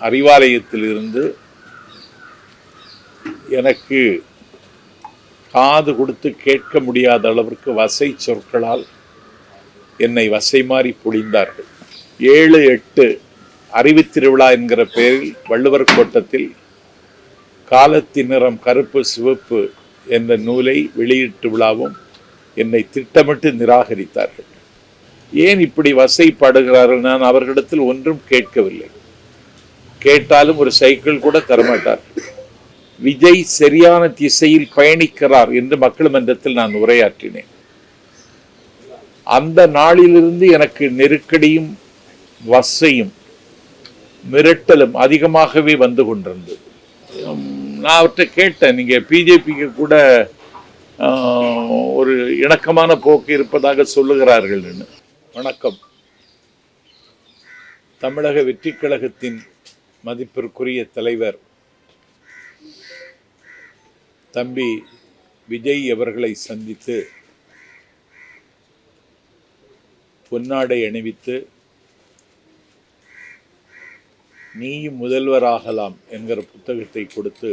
அறிவாலயத்திலிருந்து எனக்கு காது கொடுத்து கேட்க முடியாத அளவிற்கு வசை சொற்களால் என்னை வசை மாறி பொழிந்தார்கள். ஏழு எட்டு அறிவித்திருவிழா என்கிற பெயரில் வள்ளுவர் கோட்டத்தில் காலத்தின் நிறம் கருப்பு சிவப்பு என்ற நூலை வெளியீட்டு விழாவும் என்னை திட்டமிட்டு நிராகரித்தார்கள். ஏன் இப்படி வசைப்படுகிறார்கள் நான் அவர்களிடத்தில் ஒன்றும் கேட்கவில்லை. கேட்டாலும் ஒரு சைக்கிள் கூட தரமாட்டார். விஜய் சரியான திசையில் பயணிக்கிறார் என்று மக்கள் மன்றத்தில் நான் உரையாற்றினேன். அந்த நாளிலிருந்து எனக்கு நெருக்கடியும் வசையும் மிரட்டலும் அதிகமாகவே வந்து கொண்டிருந்தது. நான் அவர்கிட்ட கேட்டேன். நீங்கள் பிஜேபிக்கு கூட ஒரு இணக்கமான போக்கு இருப்பதாக சொல்லுகிறார்கள்னு வணக்கம். தமிழக வெற்றிக் கழகத்தின் மதிப்பிற்குரிய தலைவர் தம்பி விஜய் அவர்களை சந்தித்து பொன்னாடை அணிவித்து நீயும் முதல்வராகலாம் என்கிற புத்தகத்தை கொடுத்து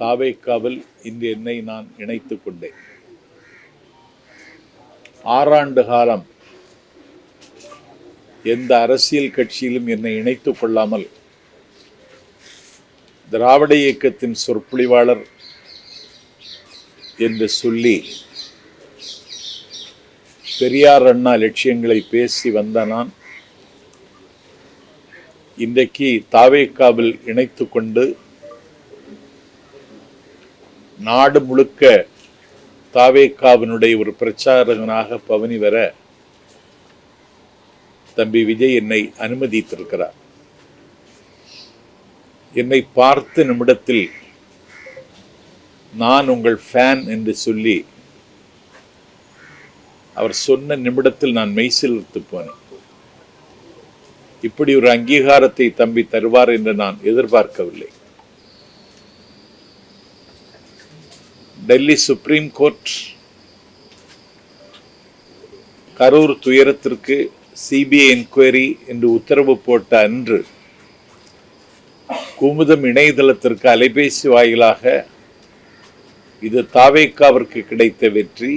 தாவேக்காவில் இந்த என்னை நான் இணைத்து கொண்டேன். ஆறாண்டு காலம் எந்த அரசியல் கட்சியிலும் என்னை இணைத்து கொள்ளாமல் திராவிட இயக்கத்தின் சொற்பொழிவாளர் என்று சொல்லி பெரியார் அண்ணா லட்சியங்களை பேசி வந்த நான் இன்றைக்கு தாவேக்காவில் இணைத்து கொண்டு நாடு முழுக்க தாவேக்காவினுடைய ஒரு பிரச்சாரகனாக பவனி வர தம்பி விஜய் என்னை அனுமதித்திருக்கிறார். என்னை பார்த்த நிமிடத்தில் நான் உங்கள் ஃபேன் என்று சொல்லி அவர் சொன்ன நிமிடத்தில் நான் மெய்சிலிருத்து போனேன். இப்படி ஒரு அங்கீகாரத்தை தம்பி தருவார் என்று நான் எதிர்பார்க்கவில்லை. டெல்லி சுப்ரீம் கோர்ட் கரூர் துயரத்திற்கு சிபிஐ என்கொயரி என்று உத்தரவு போட்ட அன்று குமுதம் இணையதளத்திற்கு அலைபேசி வாயிலாக இது தாவேக்காவிற்கு கிடைத்த வெற்றி.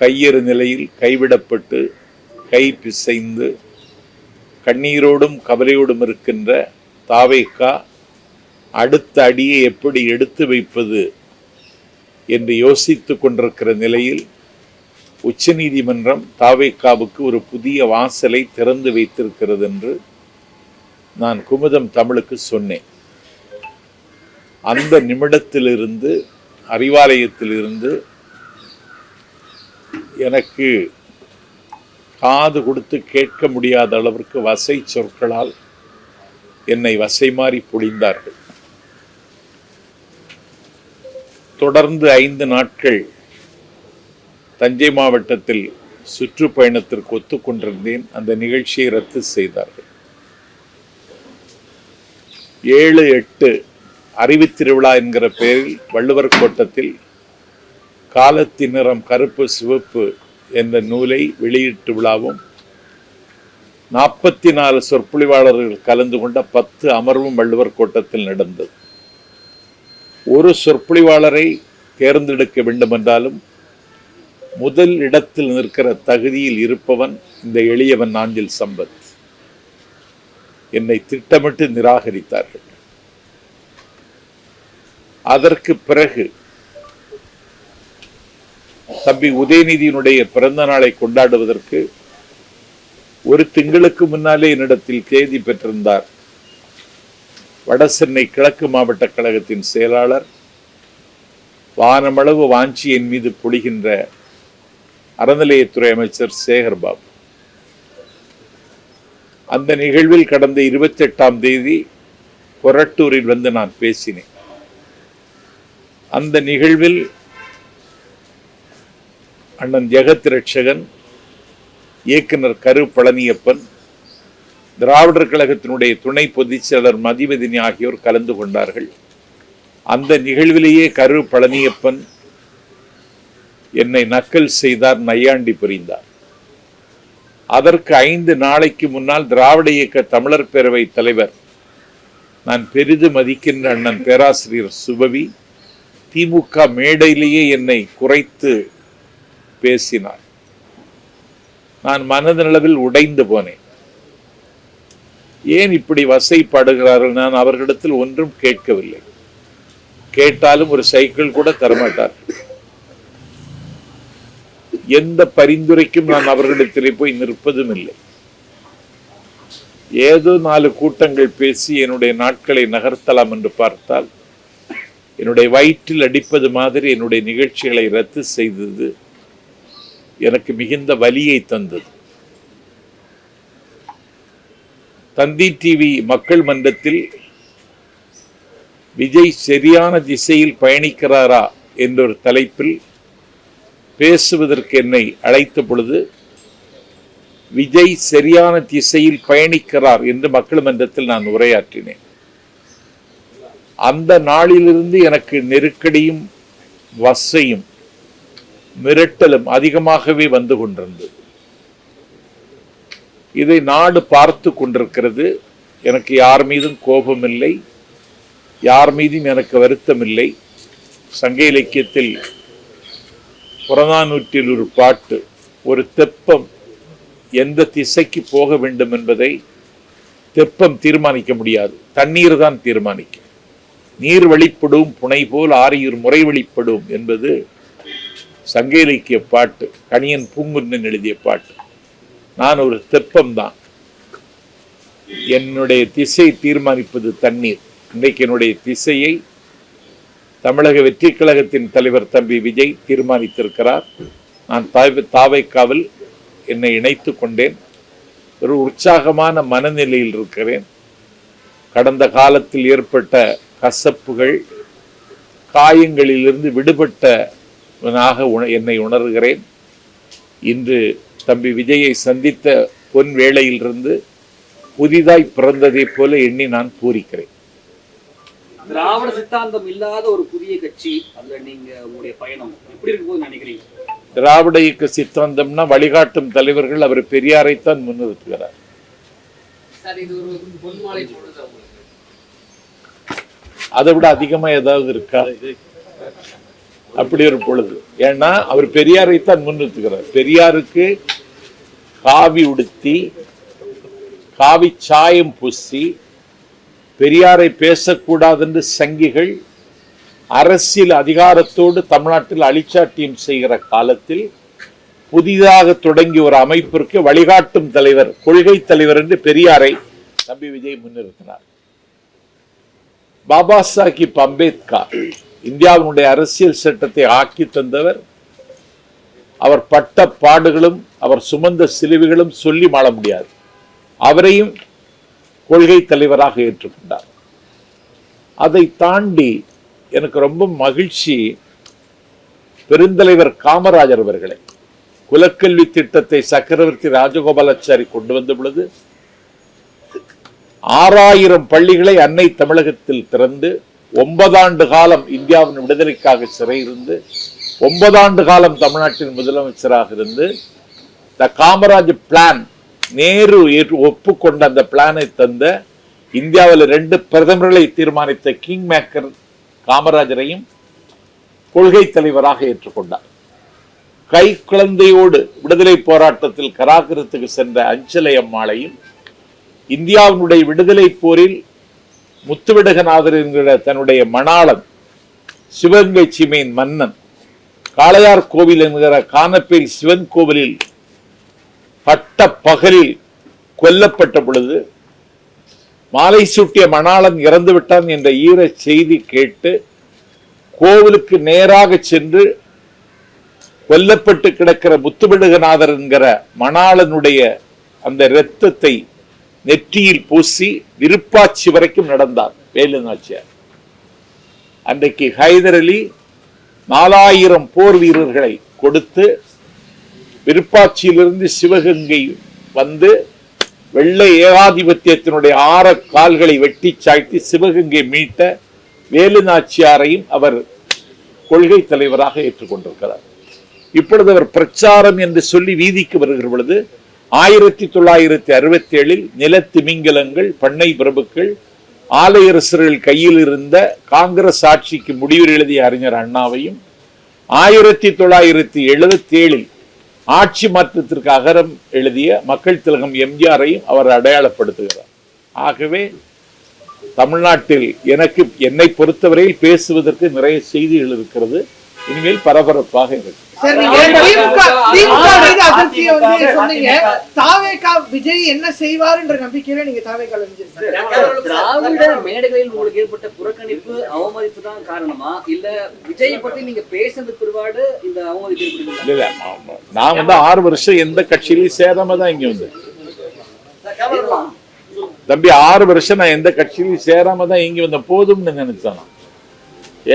கையறு நிலையில் கைவிடப்பட்டு கை பிசைந்து கண்ணீரோடும் கவலையோடும் இருக்கின்ற தாவேக்கா அடுத்த அடியை எப்படி எடுத்து வைப்பது என்று யோசித்து கொண்டிருக்கிற நிலையில் உச்சநீதிமன்றம் தாவேக்காவுக்கு ஒரு புதிய வாசலை திறந்து வைத்திருக்கிறது என்று நான் குமுதம் தமிழுக்கு சொன்னேன். அந்த நிமிடத்திலிருந்து அறிவாலயத்திலிருந்து எனக்கு காது கொடுத்து கேட்க முடியாத அளவிற்கு வசை சொற்களால் என்னை வசை மாறி பொழிந்தார்கள். தொடர்ந்து ஐந்து நாட்கள் தஞ்சை மாவட்டத்தில் சுற்றுப்பயணத்திற்கு ஒத்துக்கொண்டிருந்தேன். அந்த நிகழ்ச்சியை ரத்து செய்தார்கள். ஏழு எட்டு அறிவுத் திருவிழா என்கிற பெயரில் வள்ளுவர் கோட்டத்தில் காலத்தின் நிறம் கருப்பு சிவப்பு என்ற நூலை வெளியீட்டு விழாவும் நாற்பத்தி நாலு சொற்பொழிவாளர்கள் கலந்து கொண்ட பத்து அமர்வும் வள்ளுவர் கோட்டத்தில் நடந்தது. ஒரு சொற்பொழிவாளரை தேர்ந்தெடுக்க வேண்டுமென்றாலும் முதல் இடத்தில் நிற்கிற தகுதியில் இருப்பவன் இந்த எளியவன் நாஞ்சில் சம்பத். என்னை திட்டமிட்டு நிராகரித்தார்கள். அதற்கு பிறகு தம்பி உதயநிதியினுடைய பிறந்த நாளை கொண்டாடுவதற்கு ஒரு திங்களுக்கு முன்னாலே என்னிடத்தில் தேதி பெற்றிருந்தார். வடசென்னை கிழக்கு மாவட்ட கழகத்தின் செயலாளர் வானமளவு வாஞ்சி என் மீது பொழிகின்ற அறநிலையத்துறை அமைச்சர் சேகர்பாபு அந்த நிகழ்வில் கடந்த இருபத்தி எட்டாம் தேதி கொரட்டூரில் வந்து நான் பேசினேன். அந்த நிகழ்வில் அண்ணன் ஜெகத் ரட்சகன் இயக்குனர் கரு பழனியப்பன் திராவிடர் கழகத்தினுடைய துணை பொதுச் செயலர் மதிவதினி ஆகியோர் கலந்து கொண்டார்கள். அந்த நிகழ்விலேயே கரு பழனியப்பன் என்னை நக்கல் செய்தார் நையாண்டி புரிந்தார். அதற்கு ஐந்து நாளைக்கு முன்னால் திராவிட இயக்க தமிழர் பேரவை தலைவர் நான் பெரிது மதிக்கின்ற அண்ணன் பேராசிரியர் சுபவி திமுக மேடையிலேயே என்னை குறைத்து பேசினார். நான் மனதளவில் உடைந்து போனேன். ஏன் இப்படி வசைப்படுகிறார்கள்? நான் அவர்களிடத்தில் ஒன்றும் கேட்கவில்லை. கேட்டாலும் ஒரு சைக்கிள் கூட தரமாட்டார் எந்த பரிந்துரைக்கும் நான் அவர்களிடத்திலே போய் நிற்பதும் இல்லை ஏதோ நாலு கூட்டங்கள் பேசி என்னுடைய நாட்களை நகர்த்தலாம் என்று பார்த்தால் என்னுடைய வயிற்றில் அடிப்பது மாதிரி என்னுடைய நிகழ்ச்சிகளை ரத்து செய்தது எனக்கு மிகுந்த வலியை தந்தது. தந்தி டிவி மக்கள் மன்றத்தில் விஜய் சரியான திசையில் பயணிக்கிறாரா என்ற ஒரு தலைப்பில் பேசுவதற்கு என்னை அழைத்த பொழுது விஜய் சரியான திசையில் பயணிக்கிறார் என்று மக்கள் மன்றத்தில் நான் உரையாற்றினேன். அந்த நாளிலிருந்து எனக்கு நெருக்கடியும் வசையும் மிரட்டலும் அதிகமாகவே வந்து கொண்டிருந்தது இதை நாடு பார்த்து கொண்டிருக்கிறது. எனக்கு யார் மீதும் கோபம் இல்லை யார் மீதும் எனக்கு வருத்தம் இல்லை சங்க இலக்கியத்தில் புறநானூற்றில் ஒரு பாட்டு ஒரு தெப்பம் எந்த திசைக்கு போக வேண்டும் என்பதை தெப்பம் தீர்மானிக்க முடியாது. தண்ணீர் தான் தீர்மானிக்கும். நீர் வழிப்படும் புனை போல் ஆரியூர் முறை வழிப்படும் என்பது சங்க இலக்கிய பாட்டு கணியன் பூங்குன்னன் எழுதிய பாட்டு. நான் ஒரு தெப்பம் தான். என்னுடைய திசை தீர்மானிப்பது தண்ணீர். இன்றைக்கு என்னுடைய திசையை தமிழக வெற்றி கழகத்தின் தலைவர் தம்பி விஜய் தீர்மானித்திருக்கிறார். நான் தாய் தாவைக்காவில் என்னை இணைத்து கொண்டேன். ஒரு உற்சாகமான மனநிலையில் இருக்கிறேன். கடந்த காலத்தில் ஏற்பட்ட கசப்புகள் காயங்களிலிருந்து விடுபட்டவனாக உண என்னை உணர்கிறேன். இன்று தம்பி விஜயை சந்தித்த பொன் வேளையிலிருந்து புதிதாய் பிறந்ததைப் போல எண்ணி நான் பூரிக்கிறேன். திராவிட சித்தாந்தம் இல்லாத ஒரு புதிய கட்சி அதுல நீங்க உங்களுடைய பயணம் எப்படி இருக்கும் போது நினைக்கிறீங்க? திராவிட இயக்க சித்தாந்தம்னா வழிகாட்டும் தலைவர்கள் அவர் பெரியாரைத்தான் முன்னிறுத்துகிறார். அதை விட அதிகமா ஏதாவது இருக்கா? அப்படி ஒரு பொழுது. ஏன்னா அவர் பெரியாரைத்தான் முன்னிறுத்துகிறார். பெரியாருக்கு காவி உடுத்தி காவி சாயம் பூசி பெரியாரை பேசக்கூடாது என்று சங்கிகள் அரசியல் அதிகாரத்தோடு தமிழ்நாட்டில் அழிச்சாட்டியம் செய்கிற காலத்தில் புதிதாக தொடங்கிய ஒரு அமைப்பிற்கு வழிகாட்டும் தலைவர் கொள்கை தலைவர் என்று பெரியாரை தம்பி விஜய் முன்னிறுத்தினார். பாபா சாஹிப் அம்பேத்கர் இந்தியாவினுடைய அரசியல் சட்டத்தை ஆக்கி தந்தவர். அவர் பட்ட பாடுகளும் அவர் சுமந்த சிலுவைகளும் சொல்லி மாள முடியாது. அவரையும் கொள்கை தலைவராக ஏற்றுக்கொண்டார். அதை தாண்டி எனக்கு ரொம்ப மகிழ்ச்சி பெருந்தலைவர் காமராஜர் அவர்களை குலக்கல்வி திட்டத்தை சக்கரவர்த்தி ராஜகோபாலாச்சாரி கொண்டு வந்த பொழுது ஆறாயிரம் பள்ளிகளை அன்னை தமிழகத்தில் திறந்து ஒன்பதாண்டு காலம் இந்தியாவின் விடுதலைக்காக சிறையிருந்து ஒன்பதாண்டு காலம் தமிழ்நாட்டின் முதலமைச்சராக இருந்து த காமராஜ் பிளான் நேரு ஏற்று ஒப்புக்கொண்ட அந்த பிளானை தந்த இந்தியாவில் ரெண்டு பிரதமர்களை தீர்மானித்த கிங் மேக்கர் காமராஜரையும் கொள்கை தலைவராக ஏற்றுக்கொண்டார். கை குழந்தையோடு விடுதலை போராட்டத்தில் கராகரத்துக்கு சென்ற அஞ்சலை அம்மாளையும் இந்தியாவினுடைய விடுதலை போரில் முத்துவிடகநாதர் என்கிற தன்னுடைய மணாளன் சிவகங்கை சீமையின் மன்னன் காளையார் கோவில் என்கிற கானப்பேல் சிவன் கோவிலில் பட்ட பகலில் கொல்லப்பட்ட பொழுது மாலை சூட்டிய மணாளன் இறந்து விட்டான் என்ற ஈர செய்தி கேட்டு கோவிலுக்கு நேராக சென்று கொல்லப்பட்டு கிடக்கிற முத்துவிடுகநாதர் என்கிற மணாளனுடைய அந்த இரத்தத்தை நெற்றியில் பூசி விருப்பாச்சி வரைக்கும் நடந்தார் வேலு நாச்சியார் அன்றைக்கு ஹைதர் அலி நாலாயிரம் போர் வீரர்களை கொடுத்து விருப்பாட்சியிலிருந்து சிவகங்கை வந்து வெள்ளை ஏகாதிபத்தியத்தினுடைய ஆற கால்களை வெட்டி சாய்த்து சிவகங்கை மீட்ட வேலு நாச்சியாரையும் அவர் கொள்கை தலைவராக ஏற்றுக்கொண்டிருக்கிறார். இப்பொழுது அவர் பிரச்சாரம் என்று சொல்லி வீதிக்கு வருகிற பொழுது ஆயிரத்தி தொள்ளாயிரத்தி அறுபத்தி ஏழில் நிலத்திமிங்கலங்கள் பண்ணை பிரபுக்கள் ஆலயரசர்கள் கையில் இருந்த காங்கிரஸ் ஆட்சிக்கு முடிவு எழுதிய அறிஞர் அண்ணாவையும் ஆயிரத்தி தொள்ளாயிரத்தி எழுபத்தி ஏழில் ஆட்சி மாற்றத்திற்கு அகரம் எழுதிய மக்கள் திலகம் எம்ஜிஆரையும் அவர் அடையாளப்படுத்துகிறார். ஆகவே தமிழ்நாட்டில் எனக்கு என்னை பொறுத்தவரையில் பேசுவதற்கு நிறைய செய்திகள் இருக்கிறது. இனிமேல் பரபரப்பாக இருக்கும். வந்து விஜய் என்ன செய்வாருன்ற நம்பிக்கையில நீங்க தாவேகால இருந்திருக்கீங்க திராவிட மேடைகளில் உங்களுக்கு ஏற்பட்ட புறக்கணிப்பு அவமதிப்பு தான் காரணமா? இல்ல விஜயை பத்தி நீங்க பேசுறது பிற்பாடு இந்த அவமதிப்பு ஏற்படுங்களா இல்ல, இல்ல, ஆமா. நான் வந்து ஆறு வருஷம் எந்த கட்சியிலையும் சேராம தான் இங்க வந்தேன். தம்பி ஆறு வருஷம் நான் எந்த கட்சியிலையும் சேராம தான் இங்க வந்த போதும்னு நினைச்சேன்? நான்.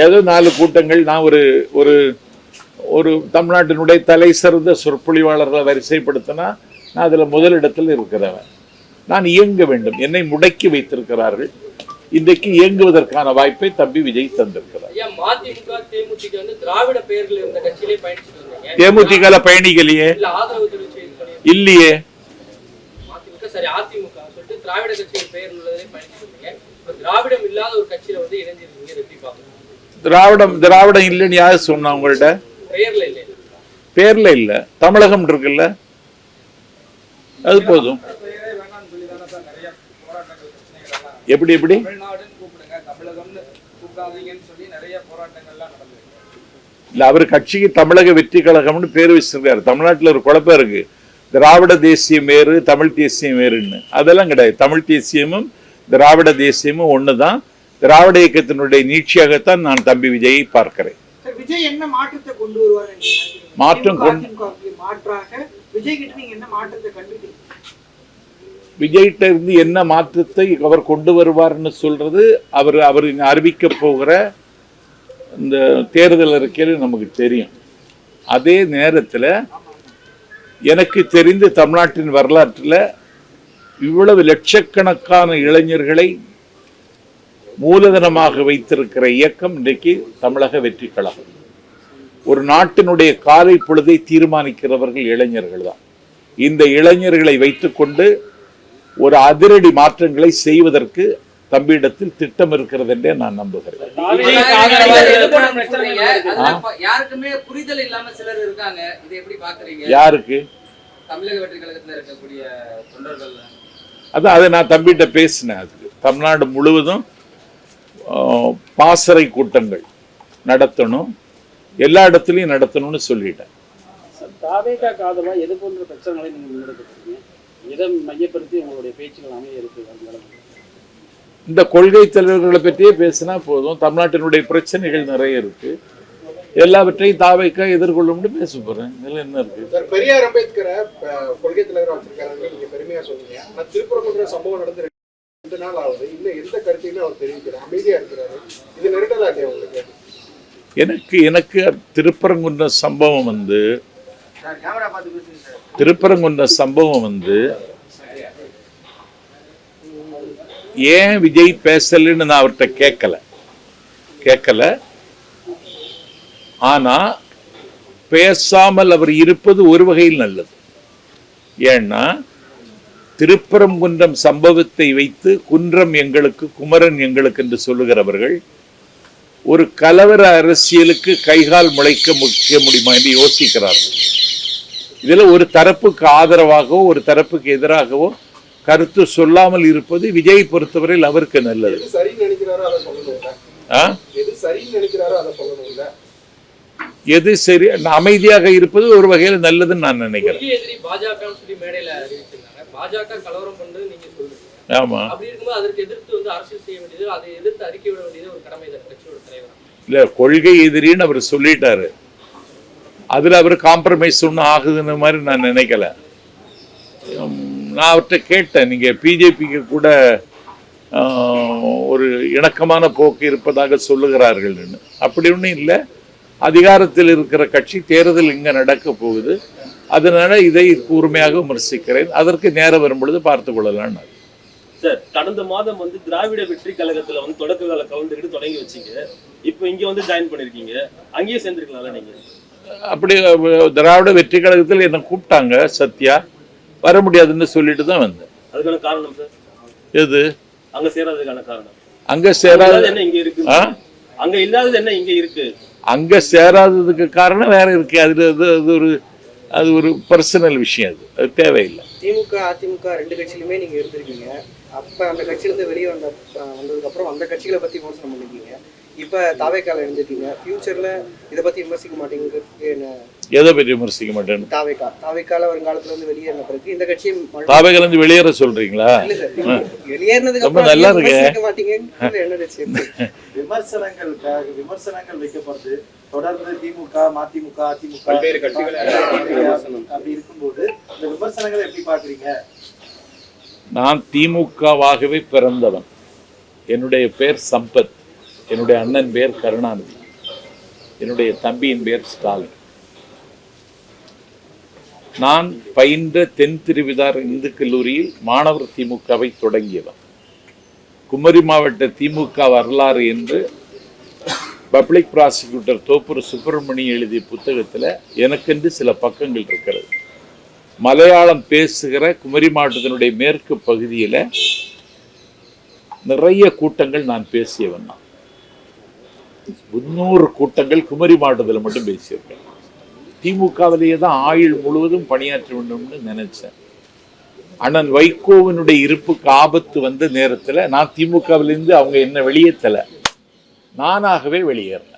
ஏதோ நாலு கூட்டங்கள் நான் ஒரு ஒரு ஒரு தமிழ்நாட்டினுடைய தலை சிறந்த சொற்பொழிவாளர்களை வரிசைப்படுத்தினா நான் அதுல முதலிடத்தில் இருக்கிறவன். நான் இயங்க வேண்டும். என்னை முடக்கி வைத்திருக்கிறார்கள். இன்றைக்கு இயங்குவதற்கான வாய்ப்பை தம்பி விஜய் தந்திருக்கிறார். தேமுதிக பயணிகளையே இல்லையே. திராவிடம் திராவிடம் இல்லைன்னு யார் சொன்னா இல்லை பேர்ல இல்ல. தமிழகம் இருக்குல்ல. அது போதும். எப்படி எப்படி? இல்ல அவர் கட்சிக்கு தமிழக வெற்றி கழகம்னு பேர் வச்சிருக்காரு. தமிழ்நாட்டுல ஒரு குழப்பம் இருக்கு. திராவிட தேசியம் வேறு தமிழ் தேசியம் வேறுன்னு அதெல்லாம் கிடையாது. தமிழ் தேசியமும் திராவிட தேசியமும் ஒண்ணுதான். திராவிட இயக்கத்தினுடைய நீட்சியாகத்தான் நான் தம்பி விஜயை பார்க்கிறேன். விஜய் என்ன மாற்றத்தை கொண்டு வருவார் மாற்றம் கொண்டு- மாற்றாக விஜய் கிட்ட நீங்க என்ன மாற்றத்தை கண்டுட்டீங்க விஜய்கிட்ட இருந்து என்ன மாற்றத்தை அவர் கொண்டு வருவார்னு சொல்றது அவர் அவர் அறிவிக்க போகிற இந்த தேர்தல் அறிக்கையில் நமக்கு தெரியும். அதே நேரத்தில் எனக்கு தெரிந்து தமிழ்நாட்டின் வரலாற்றில் இவ்வளவு லட்சக்கணக்கான இளைஞர்களை மூலதனமாக வைத்திருக்கிற இயக்கம் இன்றைக்கு தமிழக வெற்றி கழகம். ஒரு நாட்டினுடைய காலை பொழுதை தீர்மானிக்கிறவர்கள் இளைஞர்கள் தான் இந்த இளைஞர்களை வைத்துக்கொண்டு ஒரு அதிரடி மாற்றங்களை செய்வதற்கு தம்பியிடத்தில் திட்டம் இருக்கிறது என்றே நான் நம்புகிறேன். யாருக்கு? அதான் அதை நான் தம்பிகிட்ட பேசினேன். அதுக்கு தமிழ்நாடு முழுவதும் பாசறை கூட்டங்கள் நடத்தணும். எல்லா இடத்துலையும் நடத்தணும்னு சொல்லிட்டேன். தாவேகா காதலா எது போன்ற பிரச்சனைகளை நீங்க முன்னெடுக்கிறீங்க எதை மையப்படுத்தி உங்களுடைய பேச்சுகள் அமைய இருக்கு. இந்த கொள்கை தலைவர்களை பற்றியே பேசினா போதும். தமிழ்நாட்டினுடைய பிரச்சனைகள் நிறைய இருக்கு. எல்லாவற்றையும் தாவைக்கா எதிர்கொள்ளும்னு பேச போறேன். இதுல என்ன இருக்கு? சார் பெரியார் அம்பேத்கரை கொள்கை தலைவரா வச்சிருக்காரு நீங்க பெருமையா ஆனா திருப்பரங்குன்ற சம்பவம் நடந்து ரெண்டு நாள் ஆகுது. இன்னும் எந்த கருத்தையுமே அவர் தெரிவிக்கல. அமைதியா இருக்கிறாரு. இது நெருடலா இல்லையா உங்களுக்கு? எனக்கு எனக்கு திருப்பரங்குன்ற சம்பவம் வந்து திருப்பரங்குன்ற சம்பவம் வந்து ஏன் விஜய் பேசலன்னு நான் அவர்கிட்ட கேட்கல. கேட்கல. ஆனா பேசாமல் அவர் இருப்பது ஒரு வகையில் நல்லது. ஏன்னா திருப்பரங்குன்றம் சம்பவத்தை வைத்து குன்றம் எங்களுக்கு குமரன் எங்களுக்கு என்று சொல்லுகிறவர்கள் ஒரு கலவர அரசியலுக்கு கைகால் முளைக்க முக்கிய முடியுமா என்று யோசிக்கிறார்கள். இதுல ஒரு தரப்புக்கு ஆதரவாகவோ ஒரு தரப்புக்கு எதிராகவோ கருத்து சொல்லாமல் இருப்பது விஜய் பொறுத்தவரையில் அவருக்கு நல்லது. எது சரின்னு நினைக்கிறாரோ அதை சொல்லணும்ல ஆ? எது சரின்னு நினைக்கிறாரோ அதை சொல்லணும்ல எது சரி அமைதியாக இருப்பது ஒரு வகையில் நல்லதுன்னு நான் நினைக்கிறேன். பாஜக கலவரம் பண்றது நீங்க சொல்றீங்க. ஆமா. அப்படி இருக்கும்போது அதற்கு எதிர்த்து வந்து அரசியல் செய்ய வேண்டியது அதை எதிர்த்து அறிக்கை விட வேண்டியது ஒரு கடமை தான் கட்சியோட தலைவர்? இல்ல கொள்கை எதிரின்னு அவர் சொல்லிட்டாரு. அதுல அவர் காம்ப்ரமைஸ் ஒன்றும் ஆகுதுன்னு மாதிரி நான் நினைக்கல. நான் அவர்கிட்ட கேட்டேன். நீங்க பிஜேபிக்கு கூட ஒரு இணக்கமான போக்கு இருப்பதாக சொல்லுகிறார்கள்னு. அப்படி ஒன்றும் இல்லை. அதிகாரத்தில் இருக்கிற கட்சி தேர்தல் இங்க நடக்க போகுது. அதனால இதை கூர்மையாக விமர்சிக்கிறேன். அதற்கு நேரம் வரும்பொழுது பார்த்து கொள்ளலாம் சார் கடந்த மாதம் வந்து திராவிட வெற்றி கழகத்துல வந்து தொடக்க கால கவுண்டர்கிட்ட தொடங்கி வச்சீங்க. இப்போ இங்க வந்து ஜாயின் பண்ணிருக்கீங்க. அங்கேயே சேர்ந்துருக்கலாம்ல நீங்க? அப்படி திராவிட வெற்றி கழகத்தில் என்னை கூப்பிட்டாங்க சத்யா. வர முடியாதுன்னு சொல்லிட்டு தான் வந்தேன். அதுக்கான காரணம் சார்? எது? அங்க சேராததுக்கான காரணம். அங்க சேராத என்ன இங்க இருக்கு? அங்க இல்லாதது என்ன இங்க இருக்கு? அங்க சேராததுக்கு காரணம் வேற இருக்கு. அது அது ஒரு அது ஒரு பர்சனல் விஷயம் அது. அது தேவையில்லை. திமுக அதிமுக ரெண்டு கட்சியிலுமே நீங்கள் இருந்திருக்கீங்க. அப்போ அந்த கட்சியிலேருந்து வெளியே வந்த வந்ததுக்கப்புறம் அந்த கட்சிகளை பற்றி விமர்சனம் பண்ணிருக்கீங்க. இப்ப தாவேக்கால இருந்திருக்கீங்க ஃபியூச்சர்ல இதை பத்தி விமர்சிக்க மாட்டேங்கிறதுக்கு என்ன? எதை பற்றி விமர்சிக்க மாட்டேன்னு தாவேக்கா. தாவேக்கால வருங்காலத்துல இருந்து வெளியேறின பிறகு இந்த கட்சியை மறு- தாவைகலந்து வெளியேற சொல்றீங்களா? இல்ல சார் வெளியேறினதுக்கு ரொம்ப நல்லா இருக்கே. மாட்டீங்கன்னு என்ன நிச்சயம் விமர்சனங்களுக்காக விமர்சனங்கள் வைக்கப்படுது. தொடர்ந்து திமுக மதிமுக அதிமுக பல்வேறு கட்சிகள் அப்படி இருக்கும்போது இந்த விமர்சனங்களை எப்படி பாக்குறீங்க நான் திமுகவாகவே பிறந்தவன். என்னுடைய பேர் சம்பத். என்னுடைய அண்ணன் பேர் கருணாநிதி. என்னுடைய தம்பியின் பேர் ஸ்டாலின். நான் பயின்ற தென் திருவிதார் இந்து கல்லூரியில் மாணவர் திமுகவை தொடங்கியவன் குமரி மாவட்ட திமுக வரலாறு என்று பப்ளிக் ப்ராசிக்யூட்டர் தோப்பூர் சுப்பிரமணியம் எழுதிய புத்தகத்தில் எனக்கென்று சில பக்கங்கள் இருக்கிறது. மலையாளம் பேசுகிற குமரி மாவட்டத்தினுடைய மேற்கு பகுதியில் நிறைய கூட்டங்கள் நான் பேசியவன் நான் முன்னூறு கூட்டங்கள் குமரி மாவட்டத்தில் மட்டும் பேசியிருக்கேன். திமுகவிலேயே தான் ஆயுள் முழுவதும் பணியாற்ற வேண்டும்னு நினைச்சேன். அண்ணன் வைகோவினுடைய இருப்புக்கு ஆபத்து வந்த நேரத்தில் நான் திமுகவிலிருந்து அவங்க என்ன வெளியேற்றலை நானாகவே வெளியேறினேன்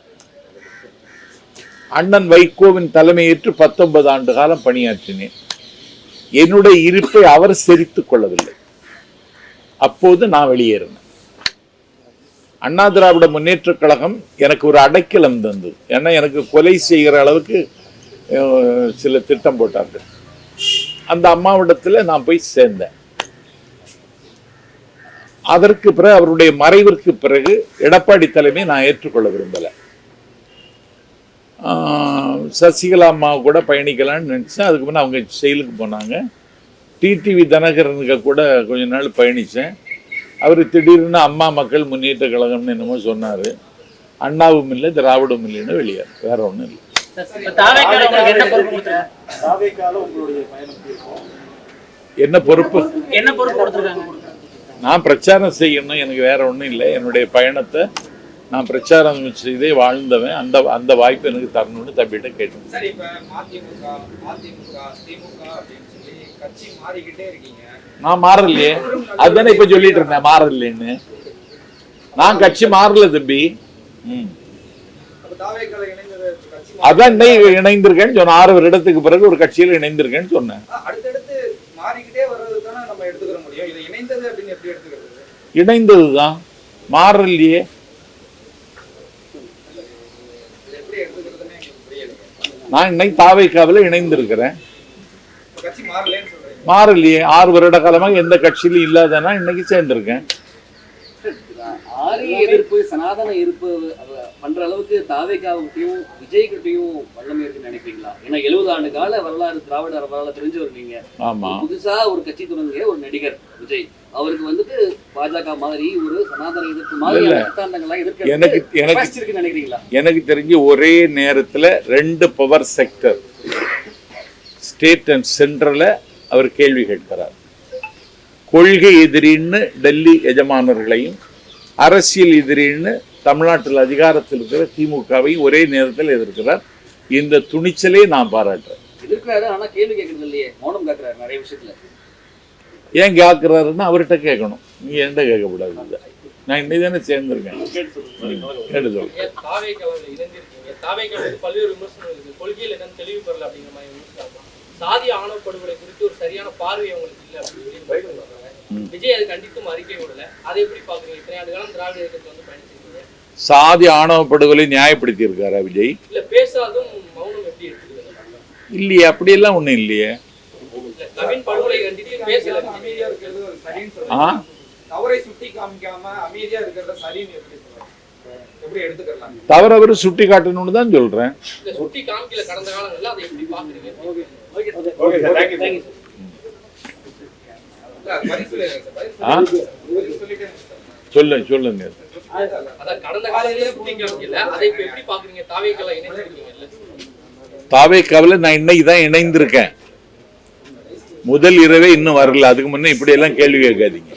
அண்ணன் வைகோவின் தலைமையேற்று பத்தொன்பது ஆண்டு காலம் பணியாற்றினேன். என்னுடைய இருப்பை அவர் செரித்துக் கொள்ளவில்லை. அப்போது நான் வெளியேறினேன். அண்ணா திராவிட முன்னேற்றக் கழகம் எனக்கு ஒரு அடைக்கலம் தந்தது. ஏன்னா எனக்கு கொலை செய்கிற அளவுக்கு சில திட்டம் போட்டார்கள். அந்த அம்மாவிடத்தில் நான் போய் சேர்ந்தேன். அதற்கு பிறகு அவருடைய மறைவிற்கு பிறகு எடப்பாடி தலைமை நான் ஏற்றுக்கொள்ள விரும்பலை. சசிகலா அம்மா கூட பயணிக்கலாம்னு நினச்சேன். அதுக்கு முன்னே அவங்க செயலுக்கு போனாங்க. டிடிவி தனகரனுக்கு கூட கொஞ்ச நாள் பயணித்தேன் அவர் திடீர்னு அம்மா மக்கள் முன்னேற்ற கழகம்னு என்னமோ சொன்னார். அண்ணாவும் இல்லை திராவிடமும் இல்லைன்னு வெளியார் வேற ஒன்றும் இல்லை. என்ன பொறுப்பு என்ன பொறுப்பு? நான் பிரச்சாரம் செய்யணும் எனக்கு வேற ஒன்றும் இல்லை. என்னுடைய பயணத்தை நான் பிரச்சாரம் செய்தே வாழ்ந்தவன். அந்த அந்த வாய்ப்பு எனக்கு தரணும்னு தம்பிகிட்ட கேட்டேன். நான் மாறலையே. அதுதானே இப்ப சொல்லிட்டு இருந்தேன் மாறலைன்னு நான் கட்சி மாறல தம்பி. அதான் இன்னைக்கு இணைந்திருக்கேன்னு சொன்னேன் ஆறு வருடத்துக்கு பிறகு ஒரு கட்சியில் இணைந்திருக்கேன்னு சொன்னேன். இணைந்ததுதான். மாறலையே. நான் இன்னைக்கு தாவைக்காவில் இணைந்திருக்கிறேன் இப்ப கட்சி மாறலன்னு சொல்றீங்க மாறலையே. ஆறு வருட காலமாக எந்த கட்சியிலும் இல்லாதனா இன்னைக்கு சேர்ந்திருக்கேன். ஆரிய எதிர்ப்பு சனாதன எதிர்ப்பு பண்ற அளவுக்கு தாவேக்காவுக்கிட்டையும் விஜய்கிட்டையும் வல்லமை இருக்குன்னு நினைக்கிறீங்களா? ஏன்னா எழுபது ஆண்டு கால வரலாறு திராவிட வரலாறு தெரிஞ்சவர் நீங்க. ஆமா. புதுசா ஒரு கட்சி தொடங்கிய ஒரு நடிகர் விஜய். அவருக்கு வந்துட்டு பாஜக மாதிரி ஒரு சனாதன எதிர்ப்பு சித்தாந்தங்கள்லாம் எதிர்க்க எனக்கு எனக்கு நினைக்கிறீங்களா? எனக்கு தெரிஞ்சு ஒரே நேரத்தில் ரெண்டு பவர் செக்டர் ஸ்டேட் அண்ட் சென்ட்ரல அவர் கேள்வி கேட்கிறார். கொள்கை எதிரின்னு டெல்லி எஜமானர்களையும் அரசியல் எதிரின்னு தமிழ்நாட்டில் அதிகாரத்தில் இருக்கிற திமுகவையும் ஒரே நேரத்தில் எதிர்க்கிறார். இந்த துணிச்சலே நான் பாராட்டுறேன். எதிர்க்கிறாரு ஆனா கேள்வி கேட்கறது இல்லையே. மௌனம் காக்குறாரு நிறைய விஷயத்துல. ஏன் கேட்குறாருன்னு அவர்கிட்ட கேட்கணும். நீ என்கிட்ட கேட்கக்கூடாது. இல்லை நான் இன்னைக்கு தானே சேர்ந்துருக்கேன். கேட்டு சாதி ஆணவ படுகொலை குறித்து ஒரு சரியான பார்வை அவங்களுக்கு இல்லை அப்படின்னு சொல்லி. விஜய் அது கண்டித்தும் அறிக்கை விடல. அதை எப்படி பாக்குறீங்க இத்தனை ஆண்டு காலம் திராவிட இயக்கத்தை வந்து பயணிச்சிருக்கீங்க. சாதி ஆணவ படுகொலை நியாயப்படுத்தி இருக்காரா விஜய்? இல்ல பேசாதும் மௌனம் எப்படி எடுத்துக்கிறது இல்லையே அப்படியெல்லாம் ஒன்றும் இல்லையே. ஆ? தவறை சுட்டி காமிக்காம அமைதியா இருக்கிறத சரின்னு எப்படி சொல்றீங்க? எப்படி எடுத்துக்கலாம் தவறு அவர் சுட்டி காட்டணும்னு தான் சொல்றேன். சுட்டி காமிக்கல கடந்த காலங்கள்ல. அதை எப்படி பாக்குறீங்க சொல்லுங்க சொல்லுங்க. தாவே கவலை நான் இன்னைக்கு தான் இணைந்திருக்கேன். முதல் இரவே இன்னும் வரல அதுக்கு முன்னே இப்படி எல்லாம் கேள்வி கேட்காதீங்க.